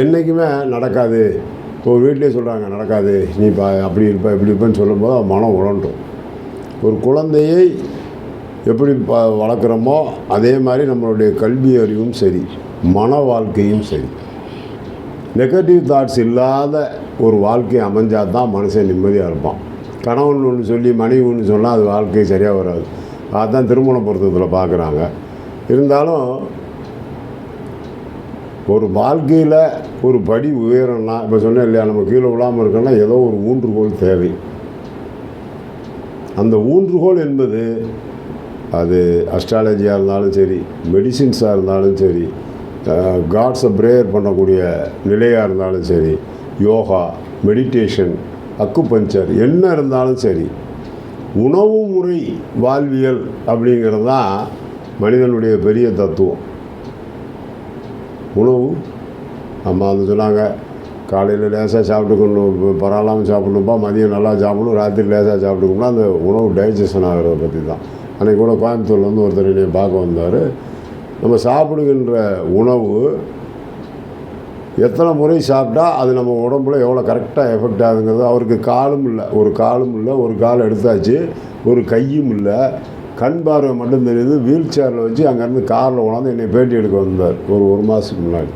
என்றைக்குமே நடக்காது. ஒரு வீட்டிலே சொல்கிறாங்க நடக்காது. நீ பா அப்படி இருப்ப இப்படி இருப்பேன்னு சொல்லும்போது மனம் உழண்டும் ஒரு குழந்தையை எப்படி ப வளர்க்குறோமோ அதே மாதிரி நம்மளுடைய கல்வி அறிவும் சரி மன வாழ்க்கையும் சரி. நெகட்டிவ் தாட்ஸ் இல்லாத ஒரு வாழ்க்கை அமைஞ்சால் தான் மனுஷன் நிம்மதியாக இருப்பான். கணவன் ஒன்று சொல்லி மனைவி ஒன்று சொன்னால் அது வாழ்க்கை சரியாக வராது. அதுதான் திருமண பொருத்தத்தில் பார்க்குறாங்க இருந்தாலும் ஒரு வாழ்க்கையில் ஒரு படி உயரம்னா இப்போ சொன்னேன் இல்லையா நம்ம கீழே விழாமல் இருக்கோம்னா ஏதோ ஒரு ஊன்றுகோல் தேவை. அந்த ஊன்றுகோல் என்பது அது அஸ்ட்ராலஜியாக இருந்தாலும் சரி மெடிசின்ஸாக இருந்தாலும் சரி காட்ஸை ப்ரேயர் பண்ணக்கூடிய நிலையாக இருந்தாலும் சரி யோகா மெடிடேஷன் அக்குபஞ்சர் என்ன இருந்தாலும் சரி உணவு முறை வாழ்வியல் அப்படிங்கிறது தான் மனிதனுடைய பெரிய தத்துவம். உணவு. அம்மா வந்து சொன்னாங்க காலையில் லேசாக சாப்பிட்டுக்கணும் பரவாயில்லாமல் சாப்பிடணும்ப்பா மதியம் நல்லா சாப்பிடணும் ராத்திரி லேசாக சாப்பிட்டுக்கணும்னா அந்த உணவு டைஜஷன் ஆகிறத பற்றி தான் அன்றைக்கி கூட கோயம்புத்தூர்லேருந்து ஒருத்தர் என்னை பார்க்க வந்தார். நம்ம சாப்பிடுகின்ற உணவு எத்தனை முறை சாப்பிட்டா அது நம்ம உடம்புல எவ்வளோ கரெக்டாக எஃபெக்ட் ஆகுங்கிறது அவருக்கு காலும் இல்லை. ஒரு காலும் இல்லை ஒரு கால் எடுத்தாச்சு ஒரு கையும் இல்லை. கண் பார்வை மட்டும் தெரியுது வீல் சேரில் வச்சு அங்கேருந்து காரில் கொண்டாந்து என்னை பேட்டி எடுக்க வந்தார் ஒரு ஒரு மாதத்துக்கு முன்னாடி.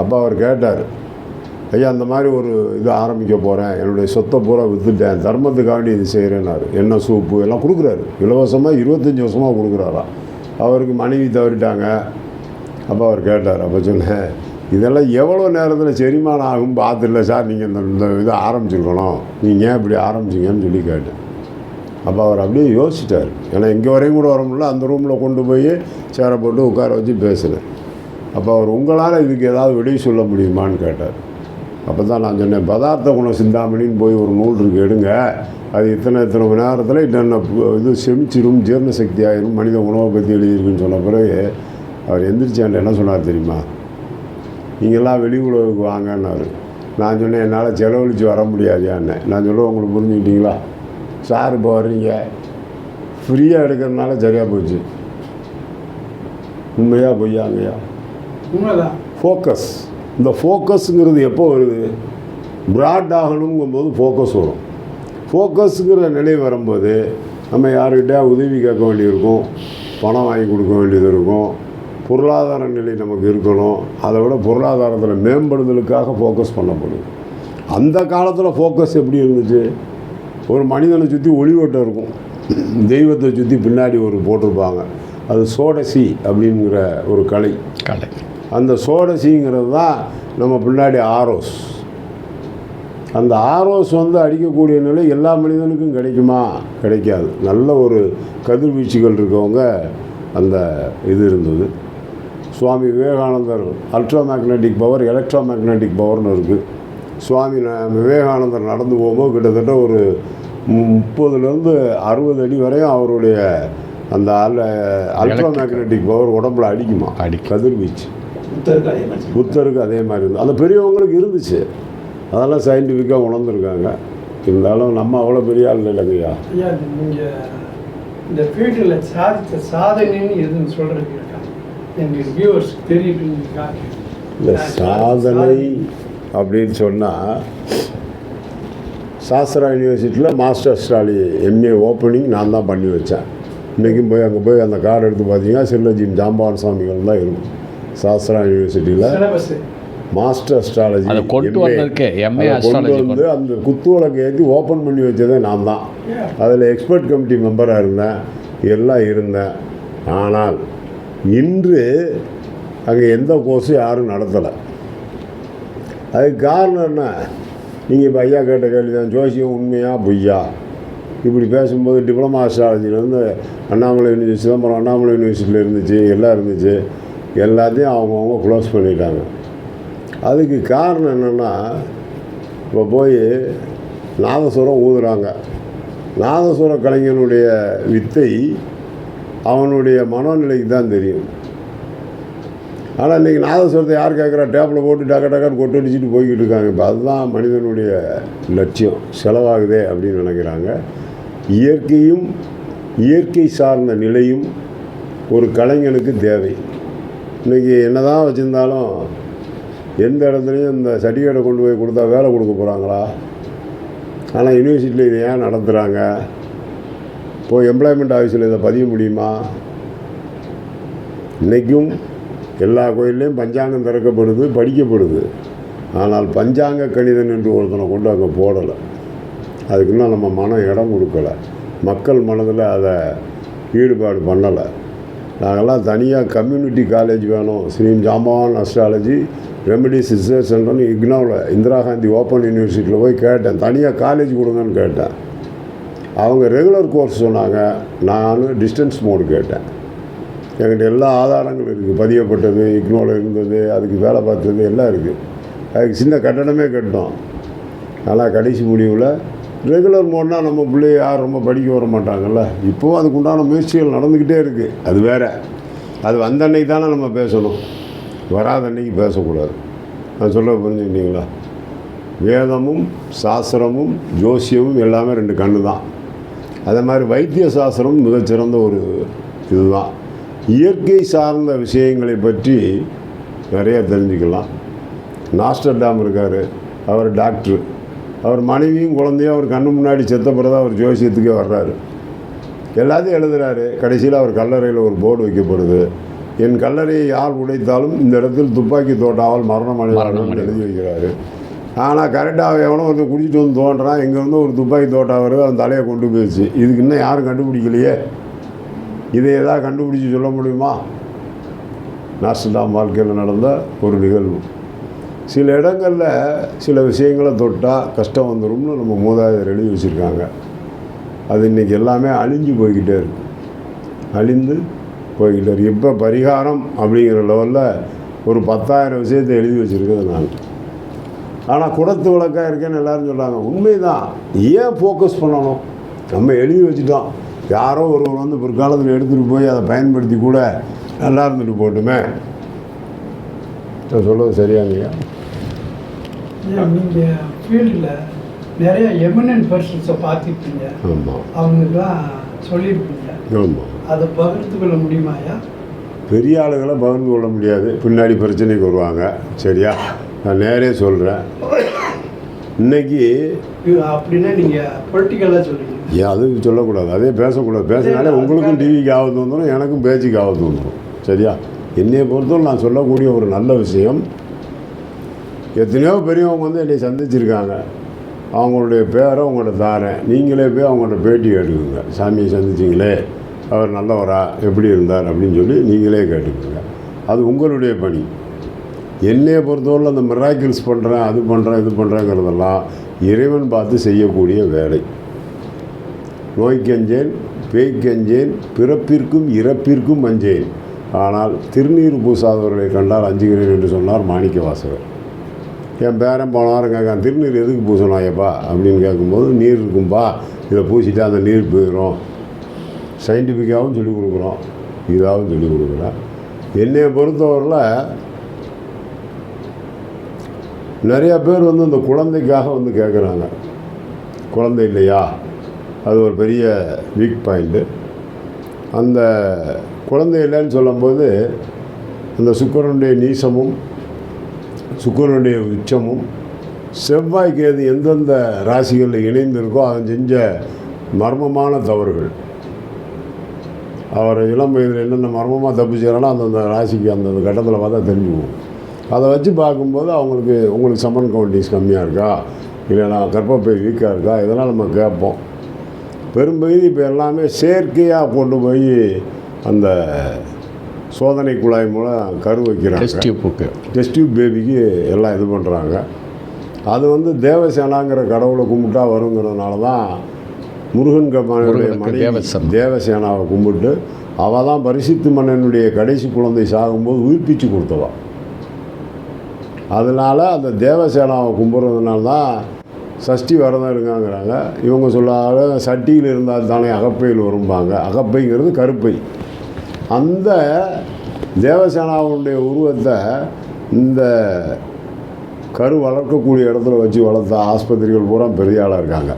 அப்போ அவர் கேட்டார் ஐயா அந்த மாதிரி ஒரு இது ஆரம்பிக்க போகிறேன் என்னுடைய சொத்தை பூரா விற்றுட்டேன் தர்மத்துக்காண்டி இது செய்கிறேன்னாரு என்ன சூப்பு? எல்லாம் கொடுக்குறாரு. இலவசமாக இருபத்தஞ்சி வருஷமாக கொடுக்குறாரா அவருக்கு மனைவி தவறிட்டாங்க. அப்போ அவர் கேட்டார் அப்போ சொன்னேன் இதெல்லாம் எவ்வளோ நேரத்தில் செரிமானம் ஆகும் பார்த்துல சார் நீங்கள் இந்த இந்த இதை ஆரம்பிச்சிருக்கணும். நீங்கள் ஏன் இப்படி ஆரம்பிச்சிங்கன்னு சொல்லி கேட்டேன். அப்போ அவர் அப்படியே யோசிச்சிட்டார் ஏன்னா இங்கே வரையும் கூட வர முடியல அந்த ரூமில் கொண்டு போய் சேரை போட்டு உட்கார வச்சு பேசினேன். அப்போ அவர் உங்களால் இதுக்கு ஏதாவது விடை சொல்ல முடியுமான்னு கேட்டார். அப்போ தான் நான் சொன்னேன் பதார்த்த குண சிந்தாமணின்னு போய் ஒரு நூல் இருக்கு எடுங்க. அது இத்தனை இத்தனை மணி நேரத்தில் என்னென்ன இது செமிச்சிடும் ஜீரண சக்தி ஆயிரும் மனித உணவை பற்றி எழுதியிருக்குன்னு சொன்ன பிறகு அவர் எந்திரிச்சாண்ட என்ன சொன்னார் தெரியுமா? நீங்கள்லாம் வெளி உலகுக்கு வாங்கன்னாரு. நான் சொன்னேன் என்னால் செலவழித்து வர முடியாதுயான்னு. நான் சொல்ல உங்களுக்கு புரிஞ்சுக்கிட்டீங்களா? சார் இப்போ வர்றீங்க ஃப்ரீயாக எடுக்கிறதுனால சரியாக போச்சு. உண்மையா பொய்யாங்கய்யா உண்மைதான். ஃபோக்கஸ் இந்த ஃபோக்கஸுங்கிறது எப்போ வருது? பிராட் ஆகணுங்கும்போது ஃபோக்கஸ் வரும். ஃபோக்கஸுங்கிற நிலை வரும்போது நம்ம யாருக்கிட்டே உதவி கேட்க வேண்டியிருக்கும்? பணம் வாங்கி கொடுக்க வேண்டியது இருக்கும். பொருளாதார நிலை நமக்கு இருக்கணும். அதை விட பொருளாதாரத்தில் மேம்படுதலுக்காக ஃபோக்கஸ் பண்ணப்படும் அந்த காலத்தில் ஃபோக்கஸ் எப்படி இருந்துச்சு? ஒரு மனிதனை சுற்றி ஒளிவட்டம் இருக்கும். தெய்வத்தை சுற்றி பின்னாடி ஒரு போட்டிருப்பாங்க. அது சோடசி அப்படிங்கிற ஒரு கலை. கலை. அந்த சோடசிங்கிறது தான் நம்ம பின்னாடி ஆரோஸ். அந்த ஆரோஸ் வந்து அடிக்கக்கூடிய நிலை எல்லா மனிதனுக்கும் கிடைக்குமா? கிடைக்காது. நல்ல ஒரு கதிர்வீச்சுகள் இருக்கவங்க அந்த இது இருந்தது. Swami Vivekanandar ultra magnetic power electro magnetic பவர்னு இருக்குது சுவாமி விவேகானந்தர் நடந்து போகும்போது கிட்டத்தட்ட ஒரு முப்பதுலேருந்து அறுபது அடி வரையும் அவருடைய அந்த அல் அல்ட்ரா மேக்னெட்டிக் பவர் உடம்புல அடிக்குமா? அடிக்கும். கதிர்வீச்சு. புத்தருக்கு அதே மாதிரி. புத்தருக்கு அதே மாதிரி இருந்தது அந்த பெரியவங்களுக்கு இருந்துச்சு. அதெல்லாம் சயின்டிஃபிக்காக உணர்ந்துருக்காங்க. இருந்தாலும் நம்ம அவ்வளோ பெரிய ஆள் இல்லைங்கய்யா. ஐயா நீங்கள் இந்த ஃபீல்டில் சாதித்த சாதனைன்னு எதுன்னு சொல்கிறதுக்கு இருக்கா? எங்கள் வியூவர்ஸ் தெரியட்டுங்கிறதுக்காக இந்த சாதனை அப்படின்னு சொன்னால் சாஸ்திரா யூனிவர்சிட்டியில் மாஸ்டர் அஸ்ட்ராலி எம்ஏ ஓப்பனிங் நான் தான் பண்ணி வச்சேன். இன்றைக்கும் போய் அங்கே போய் அந்த கார்டு எடுத்து பார்த்தீங்கன்னா சில்லஜின் ஜாம்பான் சுவாமிகள் தான் இருக்கும். சாஸ்திரா யூனிவர்சிட்டியில் மாஸ்டர் அஸ்ட்ராலஜி அதை கொண்டு வந்து அந்த குத்துவிளக்கு ஏற்றி ஓப்பன் பண்ணி வச்சதே நான் தான். அதில் எக்ஸ்பர்ட் கமிட்டி மெம்பராக இருந்தேன். எல்லாம் இருந்தேன். ஆனால் இன்று அங்கே எந்த கோர்ஸும் யாரும் நடத்தலை. அதுக்கு காரணம் என்ன? நீங்கள் இப்போ ஐயா கேட்ட கேள்வி தான் ஜோசியம் உண்மையா பொய்யா? இப்படி பேசும்போது டிப்ளமா அஸ்ட்ராலஜிலேருந்து அண்ணாமலை யூனிவர்சிட்டி சிதம்பரம் அண்ணாமலை யூனிவர்சிட்டியில் இருந்துச்சு எல்லாம் இருந்துச்சு. எல்லாத்தையும் அவங்கவுங்க க்ளோஸ் பண்ணிட்டாங்க. அதுக்கு காரணம் என்னென்னா இப்போ போய் நாதஸ்வரம் ஊதுறாங்க. நாதஸ்வர கலைஞனுடைய வித்தை அவனுடைய மனோநிலைக்கு தான் தெரியும். ஆனால் இன்றைக்கி நாதஸ்வரத்தை யார் கேட்குறா? டேப்பில் போட்டு டக்க டக்கன்னு கொட்டு அடிச்சுட்டு போய்கிட்டு இருக்காங்க. இப்போ அதுதான் மனிதனுடைய லட்சியம். செலவாகுதே அப்படின்னு நினைக்கிறாங்க. இயற்கையும் இயற்கை சார்ந்த நிலையும் ஒரு கலைஞனுக்கு தேவை. இன்றைக்கி என்ன தான் வச்சுருந்தாலும் எந்த இடத்துலையும் இந்த சர்டிஃபிகேட்டை கொண்டு போய் கொடுத்தா வேலை கொடுக்க போகிறாங்களா ஆனால் யூனிவர்சிட்டியில் இதை ஏன் நடத்துகிறாங்க இப்போது எம்ப்ளாய்மெண்ட் ஆஃபீஸில் இதை பதிய முடியுமா? இன்றைக்கும் எல்லா கோயில்லையும் பஞ்சாங்கம் திறக்கப்படுது படிக்கப்படுது. ஆனால் பஞ்சாங்க கணிதன் என்று ஒருத்தனை கொண்டு அங்கே போடலை. அதுக்கு இன்னும் நம்ம மனம் இடம் கொடுக்கலை. மக்கள் மனதில் அதை ஈடுபாடு பண்ணலை. நாங்கள்லாம் தனியாக கம்யூனிட்டி காலேஜ் வேணும். Sri Jambavan astrology remedy sister சென்டர்னு இக்னோவில் இந்திரா காந்தி ஓப்பன் யூனிவர்சிட்டியில் போய் கேட்டேன். தனியாக காலேஜ் கொடுங்கன்னு கேட்டேன். அவங்க ரெகுலர் கோர்ஸ் சொன்னாங்க. நான் டிஸ்டன்ஸ் மோடு கேட்டேன். என்கிட்ட எல்லா ஆதாரங்களும் இருக்குது. பதியப்பட்டது இக்னோவில் இருந்தது அதுக்கு வேலை பார்த்தது எல்லாம் இருக்குது. அதுக்கு சின்ன கட்டணமே கட்டணும். ஆனால் கடைசி முடிவில் ரெகுலர் மோட்னால் நம்ம பிள்ளைய யாரும் ரொம்ப படிக்க வர மாட்டாங்கல்ல. இப்போவும் அதுக்கு உண்டான முயற்சிகள் நடந்துக்கிட்டே இருக்குது அது வேற. அது வந்த அன்னைக்கு தானே நம்ம பேசணும். வராத அன்னைக்கு பேசக்கூடாது. நான் சொல்ல புரிஞ்சுக்கிட்டீங்களா? வேதமும் சாஸ்திரமும் ஜோசியமும் எல்லாமே ரெண்டு கண்ணு தான் அதே மாதிரி வைத்திய சாஸ்திரம் மிகச்சிறந்த ஒரு இதுதான். இயற்கை சார்ந்த விஷயங்களை பற்றி நிறைய தெரிஞ்சுக்கலாம். நாஸ்டர் டாம் இருக்கார். அவர் டாக்டரு. அவர் மனைவியும் குழந்தையும் அவர் கண்ணு முன்னாடி செத்த பிறகு அவர் ஜோசியத்துக்கே வர்றாரு. எல்லாத்தையும் எழுதுறாரு. கடைசியில் அவர் கல்லறையில் ஒரு போர்டு வைக்கப்படுது. என் கல்லறையை யார் உடைத்தாலும் இந்த இடத்தில் துப்பாக்கி தோட்டாமல் மரணம் அடைவார்கள் எழுதி வைக்கிறாரு. ஆனால் கரெக்டாக எவனோ ஒருத்தர் குடிச்சிட்டு வந்து தோன்றான். இங்கேருந்து ஒரு துப்பாக்கி தோட்டா வருது அவன் தலையை கொண்டு போயிடுச்சு. இதுக்கு இன்னும் யாரும் கண்டுபிடிக்கலையே. இதை ஏதாவது கண்டுபிடிச்சி சொல்ல முடியுமா? நாஸ்டாம் வாழ்க்கையில் நடந்த ஒரு நிகழ்வு. சில இடங்களில் சில விஷயங்களை தொட்டால் கஷ்டம் வந்துடும்னு நம்ம மூதாதையர் எழுதி வச்சுருக்காங்க. அது இன்றைக்கி எல்லாமே அழிஞ்சு போய்கிட்டே இருக்கு. அழிந்து போய்கிட்டே இருக்கு. இப்போ பரிகாரம் அப்படிங்கிற லெவலில் ஒரு பத்தாயிரம் விஷயத்தை எழுதி வச்சுருக்கிறது நான். ஆனால் குடத்து விளக்காக இருக்கேன்னு எல்லாரும் சொல்கிறாங்க உண்மைதான். ஏன் ஃபோக்கஸ் பண்ணணும்? நம்ம எழுதி வச்சுட்டோம். யாரோ ஒருவர் வந்து பிற்காலத்தில் எடுத்துகிட்டு போய் அதை பயன்படுத்தி கூட நல்லா இருந்துட்டு போட்டுமே. நான் சொல்கிறது சரியாங்கய்யா நீங்கள் ஃபீல்டில் நிறைய எமினன்ட் பர்சன்ஸை பார்த்துருப்பீங்க. ஆமாம் அவங்களுக்குலாம் சொல்லியிருப்பீங்க. ஆமாம் அதை பகிர்ந்து கொள்ள முடியுமாயா பெரிய ஆளுகளை பகிர்ந்து கொள்ள முடியாது. பின்னாடி பிரச்சனைக்கு வருவாங்க. சரியா? நான் நேரே சொல்கிறேன் இன்னைக்கு அப்படின்னா நீங்கள் பொலிட்டிக்கலாக சொல்லுவீங்க ஏன் அது சொல்லக்கூடாது. அதே பேசக்கூடாது. பேசினாலே உங்களுக்கும் டிவிக்கு ஆபத்து வந்துடும் எனக்கும் பேச்சுக்கு ஆபத்து வந்துடும். சரியா? என்னையை பொறுத்தவரை நான் சொல்லக்கூடிய ஒரு நல்ல விஷயம் எத்தனையோ பெரியவங்க வந்து என்னை சந்திச்சிருக்காங்க. அவங்களுடைய பேரை உங்கள்கிட்ட தாரேன். நீங்களே போய் அவங்கள்ட்ட பேட்டி கேட்டுக்குங்க. சாமியை சந்திச்சிங்களே? அவர் நல்லவரா? எப்படி இருந்தார்? அப்படின்னு சொல்லி நீங்களே கேட்டுக்கோங்க. அது உங்களுடைய பணி. என்னையை பொறுத்தவரையில் அந்த மிராக்கிள்ஸ் பண்ணுறேன் அது பண்ணுறேன் இது பண்ணுறேங்கிறதெல்லாம் இறைவன் பார்த்து செய்யக்கூடிய வேலை. நோய்க்கஞ்சேன் பேய்க்கஞ்சேன் பிறப்பிற்கும் இறப்பிற்கும் அஞ்சேன். ஆனால் திருநீர் பூசாதவர்களை கண்டால் அஞ்சுகிறேன் என்று சொன்னார் மாணிக்க வாசகர் என் பேரன் போன வாரம் கேட்கான் திருநீர் எதுக்கு பூசணும் ஐயப்பா அப்படின்னு கேட்கும்போது நீர் இருக்கும்பா இதை பூசிட்டா அந்த நீர் போயிடும் சயின்டிஃபிக்காகவும் சொல்லிக் கொடுக்குறோம். இதாகவும் சொல்லிக் கொடுக்குறேன் என்னையை பொறுத்தவரையில் நிறையா பேர் வந்து இந்த குழந்தைக்காக வந்து கேட்குறாங்க. குழந்தை இல்லையா? அது ஒரு பெரிய வீக் பாயிண்ட்டு அந்த குழந்தை இல்லைன்னு சொல்லும்போது அந்த சுக்கரனுடைய நீசமும் சுக்கரனுடைய உச்சமும் செவ்வாய்க்கு எது எந்தெந்த ராசிகளில் இணைந்திருக்கோ அதன் செஞ்ச மர்மமான தவறுகள். அவர் இளம் வயதில் என்னென்ன மர்மமாக தப்பு செய்கிறானோ அந்தந்த ராசிக்கு அந்தந்த கட்டத்தில் பார்த்தா தெரிஞ்சுக்குவோம். அதை வச்சு பார்க்கும்போது அவங்களுக்கு உங்களுக்கு சம்மன் கவுண்டிஸ் கம்மியாக இருக்கா? இல்லைனா கர்ப்பப்பை வீக்காக இருக்கா? இதெல்லாம் நம்ம கேட்போம். பெரும்பகுதி இப்போ எல்லாமே செயற்கையாக கொண்டு போய் அந்த சோதனை குழாய் மூலம் கரு வைக்கிறாங்க. டெஸ்ட் டியூப்புக்கு டெஸ்ட் டியூப் பேபிக்கு எல்லாம் இது பண்ணுறாங்க அது வந்து தேவசேனாங்கிற கடவுளை கும்பிட்டா வருங்கிறதுனால தான் முருகன் கம்மானுடைய மனைவி தேவசேனா. கும்பிட்டு அவள் தான் பரிசுத்து மன்னனுடைய கடைசி குழந்தை சாகும்போது உயிர்ப்பிச்சு கொடுத்தவா. அதனால் அந்த தேவசேனாவை கும்பிட்றதுனால தான் சஷ்டி விரதம் இருக்காங்கிறாங்க. இவங்க சொல்லாத சட்டியில் இருந்தால் தானே அகப்பையில் வரும்பாங்க. அகப்பைங்கிறது கருப்பை. அந்த தேவசேனாவுடைய உருவத்தை இந்த கரு வளர்க்கக்கூடிய இடத்துல வச்சு வளர்த்த ஆஸ்பத்திரிகள் பூரா பெரிய ஆளாக இருக்காங்க.